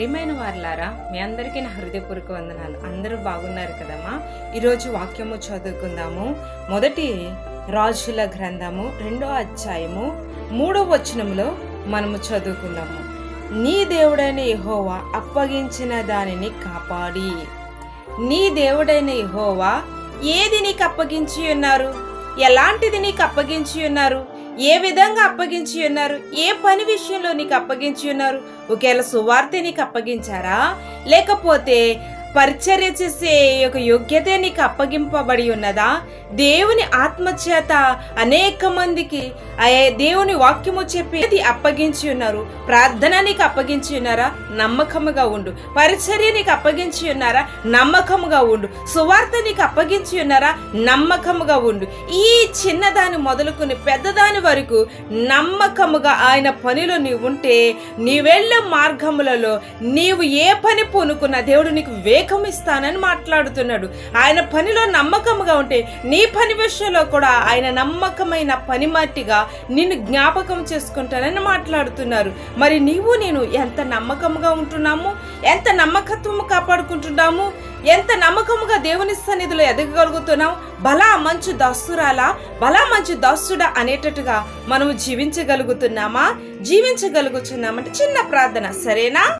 ప్రియమైన వారులారా మీ అందరికీ నా హృదయపూర్వక వందనాలు. అందరూ బాగున్నారు కదమ్మా? ఈరోజు వాక్యము చదువుకుందాము. మొదటి రాజుల గ్రంథము రెండో అధ్యాయము మూడో వచనంలో మనము చదువుకుందాము. నీ దేవుడైన ఇహోవా అప్పగించిన దానిని కాపాడి. నీ దేవుడైన ఇహోవా ఏది నీకు అప్పగించి ఉన్నారు? ఎలాంటిది నీకు అప్పగించి ఉన్నారు? ఏ విధంగా అప్పగించి ఉన్నారు? ఏ పని విషయంలో నీకు అప్పగించి ఉన్నారు? ఒకవేళ సువార్తె నీకు అప్పగించారా? లేకపోతే పరిచర్య చేసే ఒక యోగ్యత నీకు అప్పగింపబడి ఉన్నదా? దేవుని ఆత్మచేత అనేక మందికి దేవుని వాక్యము చెప్పేది అప్పగించి ఉన్నారు. ప్రార్థన నీకు అప్పగించి ఉన్నారా? నమ్మకముగా ఉండు. పరిచర్య నీకు అప్పగించి ఉన్నారా? నమ్మకముగా ఉండు. సువార్త నీకు అప్పగించి ఉన్నారా? నమ్మకముగా ఉండు. ఈ చిన్నదాని మొదలుకుని పెద్దదాని వరకు నమ్మకముగా ఆయన పనిలో నీవు ఉంటే నీ వెళ్ళే మార్గములలో నీవు ఏ పని పూనుకున్న దేవుడు నీకు వేగం ఇస్తానని మాట్లాడుతున్నాడు. ఆయన పనిలో నమ్మకంగా ఉంటే నీ పని విషయంలో కూడా ఆయన నమ్మకమైన పని మట్టిగా నిన్ను జ్ఞాపకం చేసుకుంటానని మాట్లాడుతున్నారు. మరి నీవు నేను ఎంత నమ్మకంగా ఉంటున్నాము? ఎంత నమ్మకత్వము కాపాడుకుంటున్నాము? ఎంత నమ్మకముగా దేవుని సన్నిధిలో ఎదగగలుగుతున్నాం బలా మంచు దాసురాలా? బలా మంచు దాసుడా అనేటట్టుగా మనము జీవించగలుగుతున్నామా? జీవించగలుగుతున్నామంటే చిన్న ప్రార్థన సరేనా?